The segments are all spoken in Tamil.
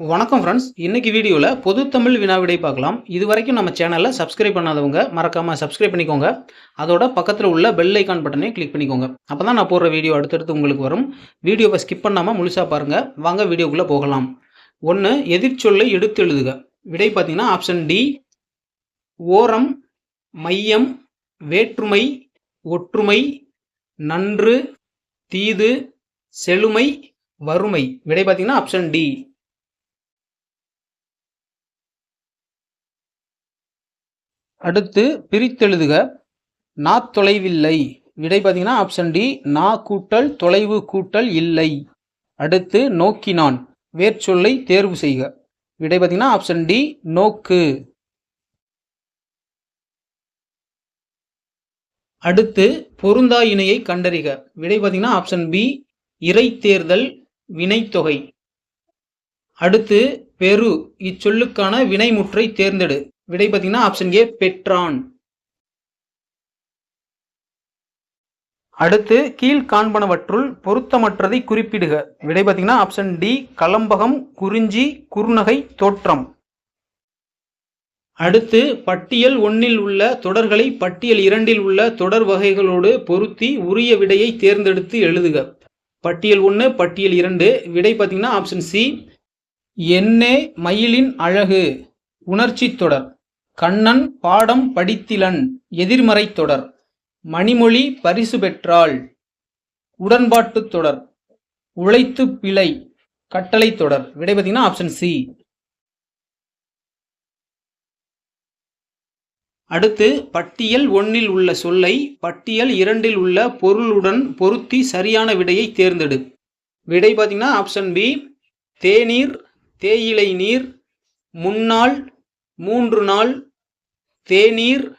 வணக்கம் ஃப்ரெண்ட்ஸ் இன்னைக்கு வீடியோவில் பொது தமிழ் வினாவிடை பார்க்கலாம். இது வரைக்கும் நம்ம சேனலில் சப்ஸ்கிரைப் பண்ணாதவங்க மறக்காமல் சப்ஸ்கிரைப் பண்ணிக்கோங்க. அதோட பக்கத்தில் உள்ள பெல் ஐக்கான் பட்டனை கிளிக் பண்ணிக்கோங்க. அப்போ தான் நான் போடுற வீடியோ அடுத்தடுத்து உங்களுக்கு வரும். வீடியோவை ஸ்கிப் பண்ணாமல் முழுசாக பாருங்கள் வாங்க வீடியோக்குள்ளே போகலாம். ஒன்று எதிர்ச்சொல்லை எடுத்து எழுதுக. விடை பார்த்தீங்கன்னா ஆப்ஷன் டி ஓரம் மையம் வேற்றுமை ஒற்றுமை நன்று தீது செழுமை வறுமை. விடை பார்த்தீங்கன்னா ஆப்ஷன் டி அடுத்து பிரித்தெழுதுக. நா தொலைவில்லை. விடை பார்த்தீங்கன்னா ஆப்ஷன் டி நா கூட்டல் தொலைவு கூட்டல் இல்லை. அடுத்து நோக்கினான் வேர்ச்சொல்லை தேர்வு செய்க. விடை பார்த்தீங்கன்னா ஆப்ஷன் டி நோக்கு. அடுத்து பொருந்தா இணையை கண்டறிக. விடை பார்த்தீங்கன்னா ஆப்ஷன் பி இறை தேர்தல் வினைத்தொகை. அடுத்து பெரு இச்சொல்லுக்கான வினைமுற்றை தேர்ந்தெடு. விடை பார்த்தீங்கன்னா ஆப்ஷன் ஏ பெற்றான் அடுத்து கீழ் காண்பனவற்றுள் பொருத்தமற்றதை குறிப்பிடுக. விடை பார்த்தீங்கன்னா ஆப்ஷன் டி கலம்பகம் குறிஞ்சி குறுநகை தோற்றம். அடுத்து பட்டியல் ஒன்றில் உள்ள தொடர்களை பட்டியல் இரண்டில் உள்ள தொடர் வகைகளோடு பொருத்தி உரிய விடையை தேர்ந்தெடுத்து எழுதுக. பட்டியல் ஒன்று பட்டியல் இரண்டு. விடை பார்த்தீங்கன்னா ஆப்ஷன் சி என்னே மயிலின் அழகு உணர்ச்சி தொடர். கண்ணன் பாடம் படித்திலன் எதிர்மறை தொடர். மணிமொழி பரிசு பெற்றாள் உடன்பாட்டு தொடர். உழைத்து பிழை கட்டளை தொடர். விடை பார்த்தீங்கன்னா ஆப்ஷன் சி அடுத்து பட்டியல் ஒன்றில் உள்ள சொல்லை பட்டியல் இரண்டில் உள்ள பொருளுடன் பொருத்தி சரியான விடையை தேர்ந்தெடு. விடை பார்த்தீங்கன்னா ஆப்ஷன் பி தேநீர் தேயிலை நீர் முன்னாள் மூன்று நாள் தேநீர்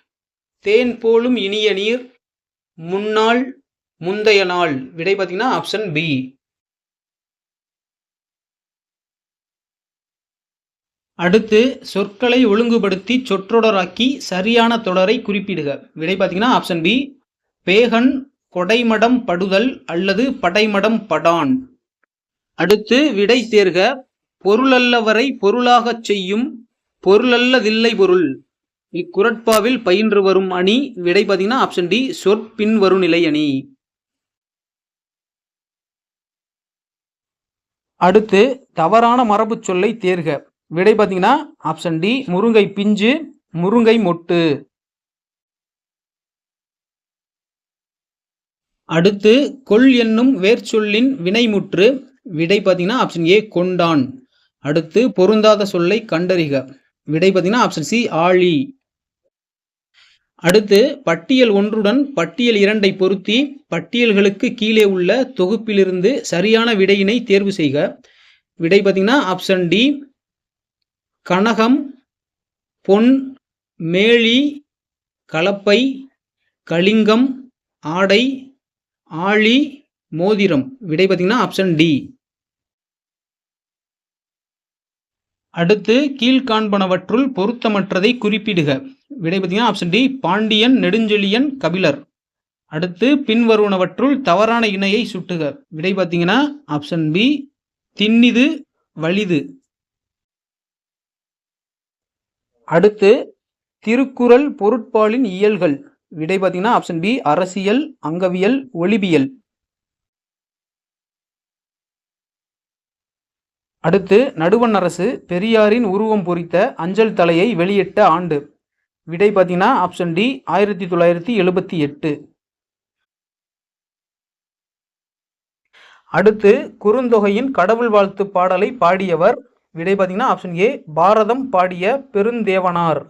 தேன் போலும் இனிய நீர் முன்னாள் முந்தைய நாள். விடை பார்த்தீங்கன்னா ஆப்ஷன் பி அடுத்து சொற்களை ஒழுங்குபடுத்தி சொற்றொடராக்கி சரியான தொடரை குறிப்பிடுக. விடை பார்த்தீங்கன்னா ஆப்ஷன் பி பேகன் கொடைமடம் படுதல் அல்லது படைமடம் படான். அடுத்து விடை தேர்க. பொருளல்லவரை பொருளாகச் செய்யும் பொருளல்லதில்லை பொருள் இக்குரட்பாவில் பயின்று வரும் அணி விடை பார்த்தீங்கன்னா ஆப்ஷன் டி சொற்பின் வரும் நிலை அணி. அடுத்து தவறான மரபு சொல்லை தேர்க. விடை பார்த்தீங்கன்னா ஆப்ஷன் டி முருங்கை பிஞ்சு முருங்கை மொட்டு. அடுத்து கொள் என்னும் வேர்ச்சொல்லின் வினைமுற்று விடை பார்த்தீங்கன்னா ஆப்ஷன் ஏ கொண்டான். அடுத்து பொருந்தாத சொல்லை கண்டறிக. விடை பார்த்தீங்கன்னா ஆப்ஷன் சி ஆழி. அடுத்து பட்டியல் ஒன்றுடன் பட்டியல் இரண்டை பொருத்தி பட்டியல்களுக்கு கீழே உள்ள தொகுப்பிலிருந்து சரியான விடையினை தேர்வு செய்க. விடை பார்த்தீங்கன்னா ஆப்ஷன் டி கனகம் பொன் மேலி கலப்பை கலிங்கம் ஆடை ஆழி மோதிரம். விடை பார்த்தீங்கன்னா ஆப்ஷன் டி அடுத்து கீழ்காண்பனவற்றுள் பொருத்தமற்றதை குறிப்பிடுக. விடை பார்த்தீங்கன்னா ஆப்ஷன் டி பாண்டியன் நெடுஞ்செழியன் கபிலர். அடுத்து பின்வருவனவற்றுள் தவறான இணையை சுட்டுக. விடை பார்த்தீங்கன்னா ஆப்ஷன் பி தின்னிது வலிது அடுத்து திருக்குறள் பொருட்பாலின் இயல்கள். விடை பார்த்தீங்கன்னா ஆப்ஷன் பி அரசியல் அங்கவியல் ஒளிபியல் அடுத்து நடுவண் அரசு பெரியாரின் உருவம் பொறித்த அஞ்சல் தலையை வெளியிட்ட ஆண்டு. விடை பார்த்தீங்கன்னா ஆப்ஷன் டி ஆயிரத்தி தொள்ளாயிரத்தி எழுபத்தி எட்டு. அடுத்து குறுந்தொகையின் கடவுள் வாழ்த்து பாடலை பாடியவர். விடை பார்த்தீங்கன்னா ஆப்ஷன் ஏ பாரதம் பாடிய பெருந்தேவனார்.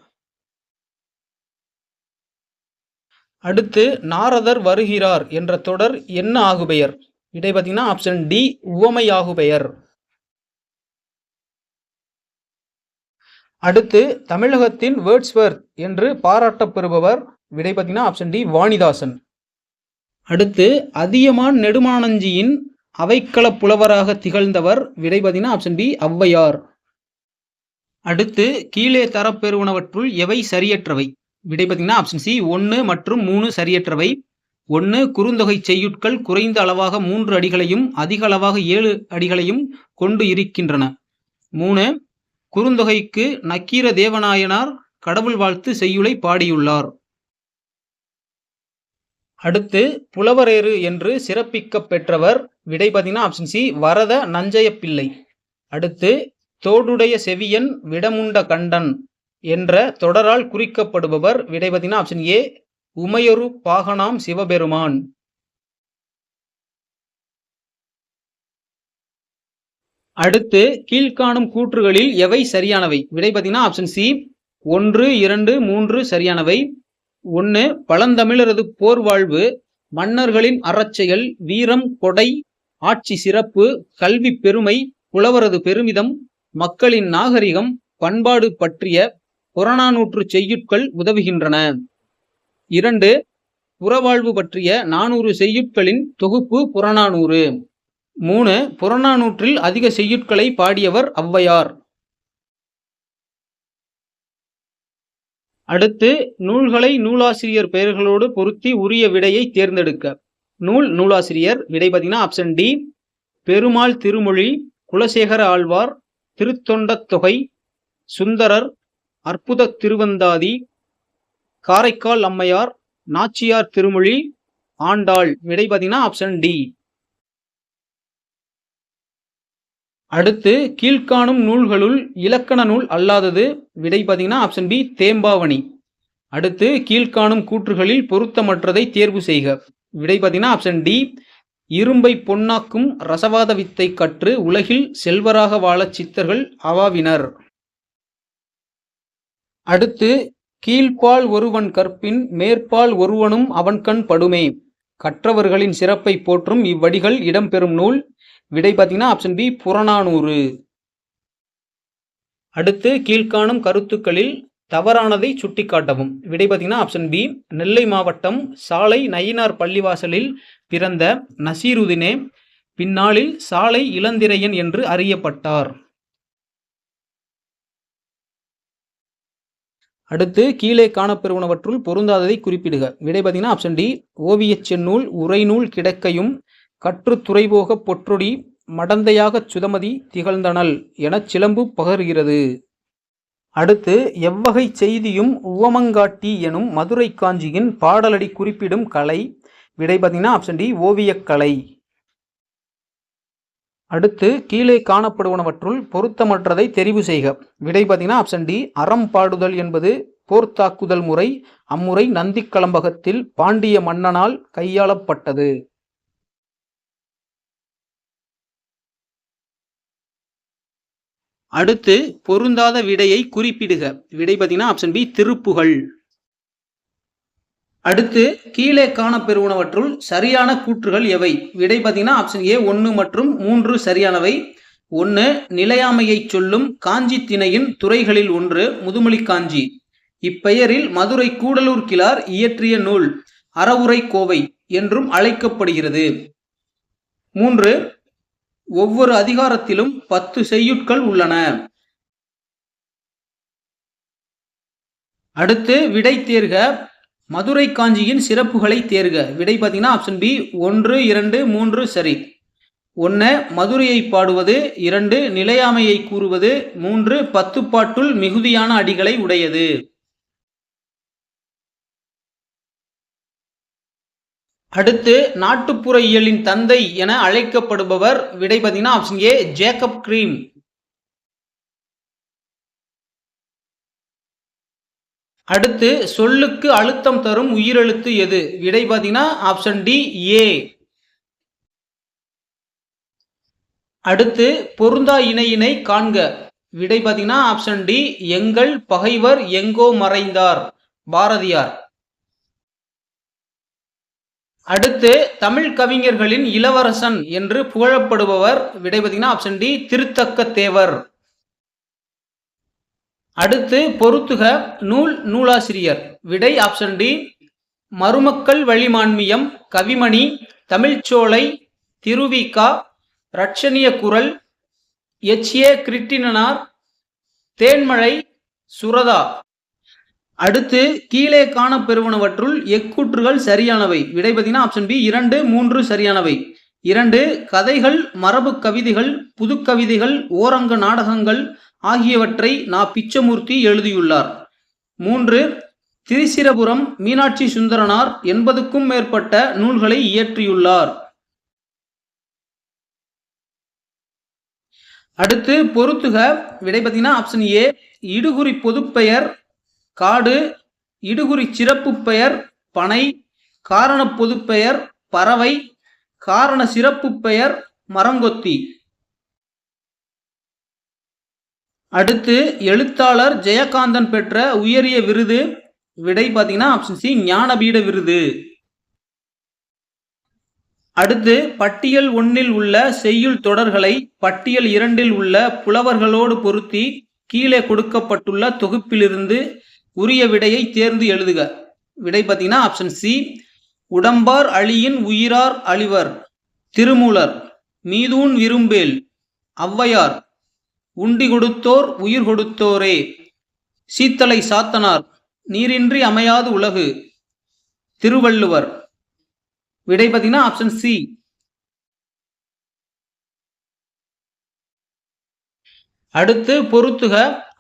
அடுத்து நாரதர் வருகிறார் என்ற தொடர் என்ன ஆகுபெயர்? விடை பார்த்தீங்கன்னா ஆப்ஷன் டி உவமை அடுத்து தமிழகத்தின் வேர்ட்ஸ்வர்த் என்று பாராட்டப்பெறுபவர் விடை பார்த்தீங்கன்னா ஆப்ஷன் டி வாணிதாசன். அடுத்து அதியமான் நெடுமானஞ்சியின் அவைக்கள புலவராக திகழ்ந்தவர் விடை பார்த்தீங்கன்னா ஆப்ஷன் பி ஔவையார். அடுத்து கீழே தரப்பெறுவனவற்றுள் எவை சரியற்றவை? விடை பார்த்தீங்கன்னா ஆப்ஷன் சி ஒன்று மற்றும் மூணு சரியற்றவை. ஒன்று குறுந்தொகை செய்யுட்கள் குறைந்த அளவாக மூன்று அடிகளையும் அதிக அளவாக ஏழு அடிகளையும் கொண்டு இருக்கின்றன. மூணு குறுந்தொகைக்கு நக்கீர தேவநாயனார் கடவுள் வாழ்த்து செய்யுளை பாடியுள்ளார். அடுத்து புலவரேறு என்று சிறப்பிக்கப் பெற்றவர் விடை பார்த்தீங்கன்னா ஆப்ஷன் சி வரத நஞ்சய பிள்ளை. அடுத்து தோடுடைய செவியன் விடமுண்ட கண்டன் என்ற தொடரால் குறிக்கப்படுபவர் விடை பார்த்தீங்கன்னா ஆப்ஷன் ஏ உமையொரு பாகனாம் சிவபெருமான். அடுத்து கீழ்காணும் கூற்றுகளில் எவை சரியானவை? விடை பார்த்தீங்கன்னா ஆப்ஷன் சி ஒன்று இரண்டு மூன்று சரியானவை. ஒன்று பழந்தமிழரது போர் வாழ்வு மன்னர்களின் அறச்செயல் வீரம் கொடை ஆட்சி சிறப்பு கல்வி பெருமை புலவரது பெருமிதம் மக்களின் நாகரிகம் பண்பாடு பற்றிய புறநானூற்று செய்யுட்கள் உதவுகின்றன. இரண்டு புறவாழ்வு பற்றிய நானூறு செய்யுட்களின் தொகுப்பு புறநானூறு. மூணு புறநானூற்றில் அதிக செய்யுட்களை பாடியவர் ஔவையார். அடுத்து நூல்களை நூலாசிரியர் பெயர்களோடு பொருத்தி உரிய விடையை தேர்ந்தெடுக்க. நூல் நூலாசிரியர் விடை பார்த்தீங்கன்னா option D Perumal Thirumozhi Kulasekara Alvar Thiruthondathogai Sundarar அற்புத திருவந்தாதி காரைக்கால் அம்மையார் நாச்சியார் திருமொழி ஆண்டாள். விடை பார்த்தீங்கன்னா ஆப்ஷன் டி அடுத்து கீழ்காணும் நூல்களுள் இலக்கண நூல் அல்லாதது விடை பார்த்தீங்கன்னா ஆப்ஷன் பி தேம்பாவணி. அடுத்து கீழ்காணும் கூற்றுகளில் பொருத்தமற்றதை தேர்வு செய்க. விடை பார்த்தீங்கன்னா ஆப்ஷன் டி இரும்பை பொன்னாக்கும் ரசவாத வித்தை கற்று உலகில் செல்வராக வாழ சித்தர்கள் அவாவினர். அடுத்து கீழ்ப்பால் ஒருவன் கற்பின் மேற்பால் ஒருவனும் அவன்கண் படுமே. கற்றவர்களின் சிறப்பை போற்றும் இவ்வடிகள் இடம்பெறும் நூல். விடை பார்த்தீங்கன்னா ஆப்ஷன் பி புறநானூறு. அடுத்து கீழ்காணும் கருத்துக்களில் தவறானதை சுட்டிக்காட்டவும். விடை பார்த்தீங்கன்னா ஆப்ஷன் பி நெல்லை மாவட்டம் சாலை நயினார் பள்ளிவாசலில் பிறந்த நசீருதினே பின்னாளில் சாலை இளந்திரையன் என்று அறியப்பட்டார். அடுத்து கீழே காணப்பெறுவனவற்றுள் பொருந்தாததை குறிப்பிடுக. விடை பார்த்தீங்கன்னா ஆப்ஷன் டி ஓவியச் செந்நூல் உரைநூல் கிடக்கையும் கற்று துறைபோக பொற்றொடி மடந்தையாகச் சுதமதி திகழ்ந்தனல் எனச் சிலம்பு பகர்கிறது. அடுத்து எவ்வகை செய்தியும் உவமங்காட்டி எனும் மதுரை காஞ்சியின் பாடலடி குறிப்பிடும் கலை விடை பார்த்தீங்கன்னா ஆப்ஷன் டி ஓவியக்கலை அடுத்து கீழே காணப்படுவனவற்றுள் பொருத்தமற்றதை தெரிவு செய்க. விடை பார்த்தீங்கன்னா ஆப்ஷன் டி அறம் பாடுதல் என்பது போர்த்தாக்குதல் முறை அம்முறை நந்திக்கலம்பகத்தில் பாண்டிய மன்னனால் கையாளப்பட்டது. அடுத்து பொருந்தாத விடையை குறிப்பிடுக. விடை பார்த்தீங்கன்னா ஆப்ஷன் பி திருப்புகள். அடுத்து கீழே காணப்பெறுவனவற்றுள் சரியான கூற்றுகள் எவை? விடை பார்த்தீங்கன்னா ஆப்ஷன் ஏ ஒன்று மற்றும் மூன்று சரியானவை. ஒன்று நிலையாமையை சொல்லும் காஞ்சி திணையின் துறைகளில் ஒன்று முதுமொழி காஞ்சி. இப்பெயரில் மதுரை கூடலூர் கிளார் இயற்றிய நூல் அறவுரை கோவை என்றும் அழைக்கப்படுகிறது. மூன்று ஒவ்வொரு அதிகாரத்திலும் பத்து செய்யுட்கள் உள்ளன. அடுத்து விடை தேர்க. மதுரை காஞ்சியின் சிறப்புகளை தேர்க. விடை பார்த்தீங்கன்னா ஆப்ஷன் பி ஒன்று இரண்டு மூன்று சரி. ஒன்று மதுரையை பாடுவது. இரண்டு நிலையாமையை கூறுவது. மூன்று பத்து பாட்டுள் மிகுதியான அடிகளை உடையது. அடுத்து நாட்டுப்புற இயலின் தந்தை என அழைக்கப்படுபவர் விடை பார்த்தீங்கன்னா ஆப்ஷன் ஏ ஜேக்கப் கிரீம் அடுத்து சொல்லுக்கு அழுத்தம் தரும் உயிரெழுத்து எது? விடை பார்த்தீங்கன்னா ஆப்ஷன் டி ஏ அடுத்து பொருந்தா இணையினை காண்க. விடை பார்த்தீங்கன்னா ஆப்ஷன் டி எங்கள் பகைவர் எங்கோ மறைந்தார். பாரதியார். அடுத்து தமிழ் கவிஞர்களின் இளவரசன் என்று புகழப்படுபவர் விடை பார்த்தீங்கன்னா ஆப்ஷன் டி திருத்தக்க தேவர் அடுத்து பொருத்துக நூல் நூலாசிரியர். விடை option D Marumakkal Vazhimanmiyam Kavimani Tamizhcholai Thiruvika Ratchanya Kural H A கிருட்டினனார் தேன்மழை சுரதா. அடுத்து கீழே காணப்பெறுவனவற்றுள் எக்கூற்றுகள் சரியானவை. விடை பார்த்தீங்கன்னா ஆப்ஷன் பி இரண்டு மூன்று சரியானவை. இரண்டு கதைகள் மரபு கவிதைகள் புதுக்கவிதைகள் ஓரங்க நாடகங்கள் ஆகியவற்றை நா பிச்சமூர்த்தி எழுதியுள்ளார். மூன்று திருச்சிரபுரம் மீனாட்சி சுந்தரனார் எண்பதுக்கும் மேற்பட்ட நூல்களை இயற்றியுள்ளார். அடுத்து பொறுத்துக விடை பார்த்தீங்கன்னா ஆப்ஷன் ஏ இடுகுறி பொதுப்பெயர் காடு இடுகுறி சிறப்பு பெயர் பனை காரண பொதுப்பெயர் பறவை காரண சிறப்பு பெயர் மரங்கொத்தி. அடுத்து எழுத்தாளர் ஜெயகாந்தன் பெற்ற உயரிய விருது விடை பார்த்தீங்கன்னா ஆப்ஷன் சி ஞானபீட விருது. அடுத்து பட்டியல் ஒன்றில் உள்ள செய்யுள் தொடர்களை பட்டியல் இரண்டில் உள்ள புலவர்களோடு பொருத்தி கீழே கொடுக்கப்பட்டுள்ள தொகுப்பிலிருந்து உரிய விடையை தேர்ந்து எழுதுக. விடை பார்த்தீங்கன்னா ஆப்ஷன் சி உடம்பார் அழியின் உயிரார் அழிவர். திருமூலர் மீதூன் விரும்பேல் ஔவையார் உண்டி கொடுத்தோர் உயிர் கொடுத்தோரே சீத்தலை சாத்தனார் நீரின்றி அமையாது உலகு திருவள்ளுவர். விடை பார்த்தீங்கன்னா ஆப்ஷன் சி அடுத்து பொருத்துக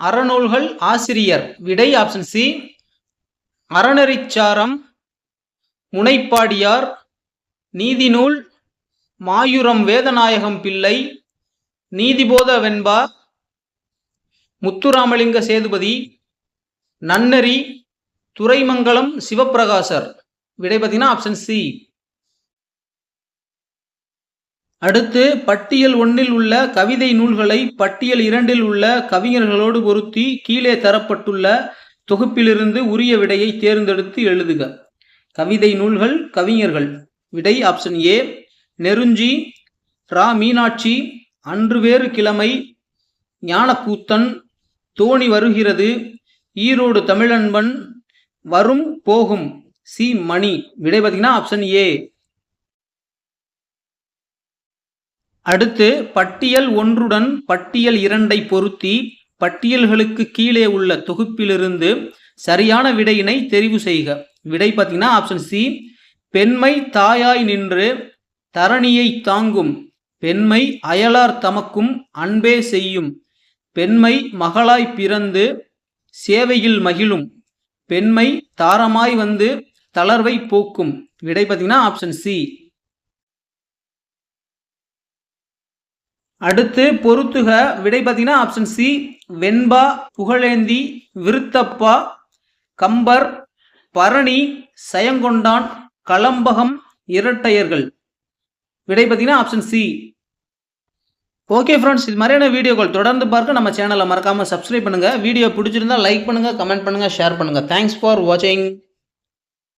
அறநூல்கள் ஆசிரியர். விடை ஆப்ஷன் சி அறநெறிச்சாரம் முனைப்பாடியார் நீதிநூல் மாயுரம் வேதநாயகம் பிள்ளை நீதிபோத வெண்பா முத்துராமலிங்க சேதுபதி நன்னெறி துரைமங்கலம் சிவப்பிரகாசர். விடை பார்த்தீங்கன்னா ஆப்ஷன் சி அடுத்து பட்டியல் ஒன்றில் உள்ள கவிதை நூல்களை பட்டியல் இரண்டில் உள்ள கவிஞர்களோடு பொருத்தி கீழே தரப்பட்டுள்ள தொகுப்பிலிருந்து உரிய விடையை தேர்ந்தெடுத்து எழுதுக. கவிதை நூல்கள் கவிஞர்கள். விடை ஆப்ஷன் ஏ நெருஞ்சி ரா மீனாட்சி அன்று வேறு கிழமை ஞானக்கூத்தன் தோணி வருகிறது ஈரோடு தமிழன்பன் வரும் போகும் சி மணி. விடை பார்த்தீங்கன்னா ஆப்ஷன் ஏ அடுத்து பட்டியல் ஒன்றுடன் பட்டியல் இரண்டை பொருத்தி பட்டியல்களுக்கு கீழே உள்ள தொகுப்பிலிருந்து சரியான விடையினை தெரிவு செய்க. விடை பார்த்தீங்கன்னா ஆப்ஷன் சி பெண்மை தாயாய் நின்று தரணியை தாங்கும். பெண்மை அயலார் தமக்கும் அன்பே செய்யும். பெண்மை மகளாய் பிறந்து சேவையில் மகிழும். பெண்மை தாரமாய் வந்து தளர்வை போக்கும். விடை பார்த்தீங்கன்னா ஆப்ஷன் சி அடுத்து பொருத்துக விடை பார்த்தீங்கன்னா ஆப்ஷன் சி வெண்பா புகழேந்தி விருத்தப்பா கம்பர் பரணி சயங்கொண்டான் களம்பகம் இரட்டையர்கள். விடை பார்த்தீங்கன்னா ஆப்ஷன் சி ஓகே ஃப்ரெண்ட்ஸ் இது மாதிரியான வீடியோக்கள் தொடர்ந்து பார்க்க நம்ம சேனலை மறக்காமல் சப்ஸ்கிரைப் பண்ணுங்கள் வீடியோ பிடிச்சிருந்தா லைக் பண்ணுங்கள் கமெண்ட் பண்ணுங்கள் ஷேர் பண்ணுங்கள் தேங்க்ஸ் ஃபார் வாட்சிங்